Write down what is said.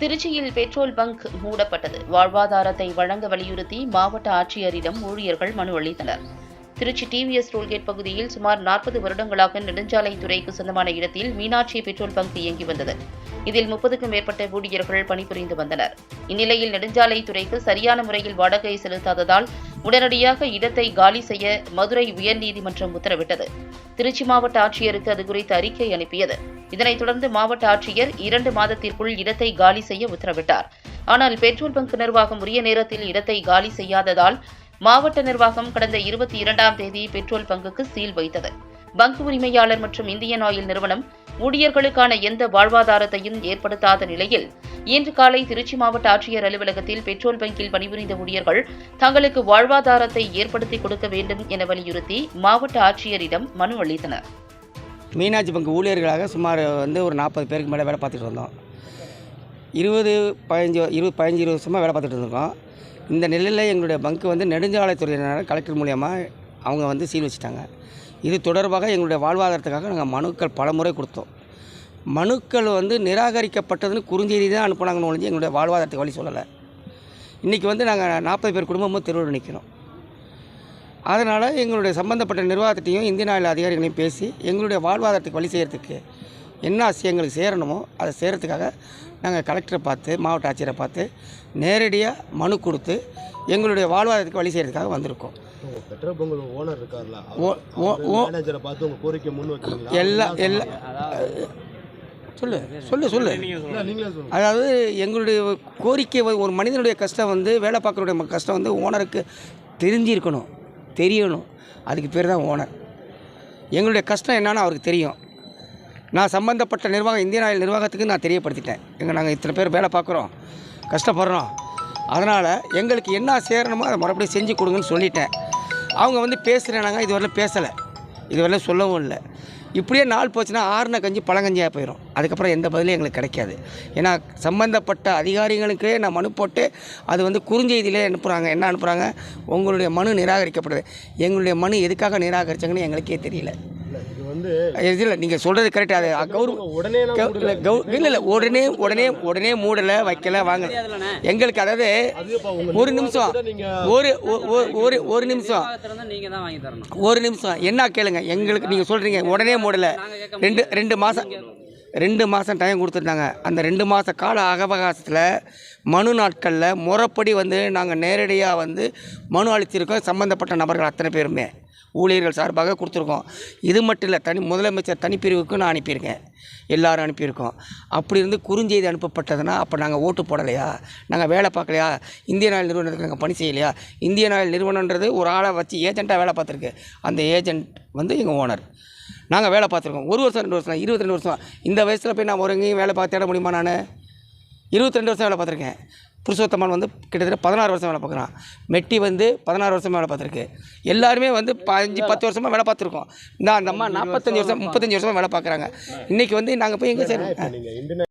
திருச்சியில் petrol bunk மூடப்பட்டது. வாழ்வாதாரத்தை வழங்க வலியுறுத்தி மாவட்ட ஆட்சியரிடம் ஊழியர்கள் மனு அளித்தனர். திருச்சி டிவிஎஸ் டோல்கேட் பகுதியில் சுமார் நாற்பது வருடங்களாக நெடுஞ்சாலைத்துறைக்கு சொந்தமான இடத்தில் மீனாட்சி பெட்ரோல் பங்க் இயங்கி வந்தது. இதில் முப்பதுக்கும் மேற்பட்ட ஊழியர்கள் பணிபுரிந்து வந்தனர். இந்நிலையில் நெடுஞ்சாலைத்துறைக்கு சரியான முறையில் வாடகை செலுத்தாததால் உடனடியாக இடத்தை காலி செய்ய மதுரை உயர்நீதிமன்றம் உத்தரவிட்டது. திருச்சி மாவட்ட ஆட்சியருக்கு அது குறித்து அறிக்கை அனுப்பியது. இதனைத் தொடர்ந்து மாவட்ட ஆட்சியர் இரண்டு மாதத்திற்குள் இடத்தை காலி செய்ய உத்தரவிட்டார். ஆனால் பெட்ரோல் பங்க் நிர்வாகம் உரிய நேரத்தில் இடத்தை காலி செய்யாததால் மாவட்ட நிர்வாகம் கடந்த இருபத்தி இரண்டாம் தேதி பெட்ரோல் பங்குக்கு சீல் வைத்தது. பங்க் உரிமையாளர் மற்றும் இந்தியன் ஆயில் நிறுவனம் ஊழியர்களுக்கான எந்த வாழ்வாதாரத்தையும் ஏற்படுத்தாத நிலையில் இன்று காலை திருச்சி மாவட்ட ஆட்சியர் அலுவலகத்தில் பெட்ரோல் பங்கில் பணிபுரிந்த ஊழியர்கள் தங்களுக்கு வாழ்வாதாரத்தை ஏற்படுத்தி கொடுக்க வேண்டும் என வலியுறுத்தி மாவட்ட ஆட்சியரிடம் மனு அளித்தனர். மீனாட்சி பங்கு ஊழியர்களாக சுமார் வந்து ஒரு நாற்பது பேருக்கு மேலே வேலை பார்த்துட்டு இருந்தோம். இருபது பதினஞ்சு இருபது பதினஞ்சு இருபது வருஷமாக வேலை பார்த்துட்டு இருந்திருக்கோம். இந்த நிலையில் எங்களுடைய பங்கு வந்து நெடுஞ்சாலைத்துறையினர் கலெக்டர் மூலியமாக அவங்க வந்து சீல் வச்சுட்டாங்க. இது தொடர்பாக எங்களுடைய வாழ்வாதாரத்துக்காக நாங்கள் மனுக்கள் பல முறை கொடுத்தோம். மனுக்கள் வந்து நிராகரிக்கப்பட்டதுன்னு குறுஞ்செய்தி தான் அனுப்புனாங்கன்னு ஒழிஞ்சு எங்களுடைய வாழ்வாதாரத்துக்கு வழி சொல்லலை. இன்றைக்கி வந்து நாங்கள் நாற்பது பேர் குடும்பமும் தெருவில் நிற்கிறோம் அதனால் எங்களுடைய சம்பந்தப்பட்ட நிர்வாகத்தையும் இந்தியன் ஆயில் அதிகாரிகளையும் பேசி எங்களுடைய வாழ்வாதாரத்துக்கு வழி செய்கிறதுக்கு என்ன எங்களுக்கு சேரணுமோ அதை செய்கிறதுக்காக நாங்கள் கலெக்டரை பார்த்து மாவட்ட ஆட்சியரை பார்த்து நேரடியாக மனு கொடுத்து எங்களுடைய வாழ்வாதாரத்துக்கு வழி செய்கிறதுக்காக வந்திருக்கோம். பெட்ரோல் பங்க் ஓனர் இருக்கார்ல ஓ ஓ ஓ. மேனேஜரை பார்த்து உங்க கோரிக்கை முன் வைக்கிறீங்களா எல்லா எல்லா சொல்லு சொல்லு சொல்லு. அதாவது எங்களுடைய கோரிக்கை வ- ஒரு மனிதனுடைய கஷ்டம் வந்து வேலை பார்க்குறவுடைய ம- கஷ்டம் வந்து ஓனருக்கு தெரிஞ்சிருக்கணும் தெரியணும். அதுக்கு பேர் தான் ஓனர். எங்களுடைய கஷ்டம் என்னன்னு அவருக்கு தெரியும். நான் சம்மந்தப்பட்ட நிர்வாகம் இந்தியன் ஆயில் நிர்வாகத்துக்கு நான் தெரியப்படுத்திட்டேன். எங்கள் நாங்கள் இத்தனை பேர் வேலை பார்க்குறோம் கஷ்டப்படுறோம். அதனால் எங்களுக்கு என்ன சேரணுமோ அதை மறுபடியும் செஞ்சு கொடுங்கன்னு சொல்லிட்டேன். அவங்க வந்து பேசுகிறேனாங்க இதுவரையிலும் பேசலை. இதுவரையிலும் சொல்லவும் இல்லை. இப்படியே நாள் போச்சுன்னா ஆறுன கஞ்சி பழங்கஞ்சியாக போயிடும் அதுக்கப்புறம் எந்த பதிலும் எங்களுக்கு கிடைக்காது. ஏன்னா சம்பந்தப்பட்ட அதிகாரிகளுக்கே நான் மனு போட்டு அது வந்து குறுஞ்செய்தியிலே அனுப்புகிறாங்க என்ன அனுப்புகிறாங்க உங்களுடைய மனு நிராகரிக்கப்படுது. எங்களுடைய மனு எதுக்காக நிராகரித்தாங்கன்னு எங்களுக்கே தெரியல. வந்து இல்லை நீங்கள் சொல்கிறது கரெக்ட் அது கௌரவ உடனே இல்ல, கௌ- இல்லை இல்லை உடனே உடனே உடனே மூடலை வைக்கல வாங்கல எங்களுக்கு அதாவது ஒரு நிமிஷம். ஒரு ஒ- ஒ- ஒரு ஒரு நிமிஷம். நீங்கள் தான் வாங்கி தரணும். ஒரு நிமிஷம். என்ன கேளுங்க எங்களுக்கு நீங்கள் சொல்கிறீங்க உடனே மூடலை. ரெண்டு ரெண்டு மாதம் ரெண்டு மாதம் டைம் கொடுத்துருந்தாங்க. அந்த ரெண்டு மாத கால அகவகாசத்தில் மனு நாட்களில் முறைப்படி வந்து நாங்கள் நேரடியாக வந்து மனு அளித்திருக்கோம் சம்மந்தப்பட்ட நபர்கள் அத்தனை பேருமே. ஊழியர்கள் சார்பாக கொடுத்துருக்கோம். இது மட்டும் இல்லை தனி முதலமைச்சர் தனிப்பிரிவுக்கும் நான் அனுப்பியிருக்கேன். எல்லாரும் அனுப்பியிருக்கோம். அப்படி இருந்து குறுஞ்செய்தி அனுப்பப்பட்டதுன்னா அப்போ நாங்கள் ஓட்டு போடலையா? நாங்கள் வேலை பார்க்கலையா? இந்தியன் ஆயில் நிறுவனத்துக்கு நாங்கள் பணி செய்யலையா? இந்தியன் ஆயில் நிறுவனன்றது ஒரு ஆளை வச்சு ஏஜெண்ட்டாக வேலை பார்த்துருக்கு. அந்த ஏஜென்ட் வந்து எங்கள் ஓனர். நாங்கள் வேலை பார்த்துருக்கோம். ஒரு வருஷம் ரெண்டு வருஷம் இருபத்தி ரெண்டு வருஷம். இந்த வயசில் போய் நான் ஒரு எங்கேயும் வேலை பார்த்து தேட முடியுமா நான்? இருபத்தி ரெண்டு வருஷம் வேலை பார்த்துருக்கேன். புருஷோத்தமன் வந்து கிட்டத்தட்ட பதினாறு வருஷம் வேலை பார்க்குறான். மெட்டி வந்து பதினாறு வருஷம் வேலை பார்த்துருக்கு. எல்லாருமே வந்து பதினஞ்சு பத்து வருஷமாக வேலை பார்த்துருக்கோம். இந்த அந்த அம்மா நாற்பத்தஞ்சு வருஷம் முப்பத்தஞ்சு வருஷமாக வேலை பார்க்குறாங்க. இன்றைக்கி வந்து நாங்கள் போய் எங்கே சார்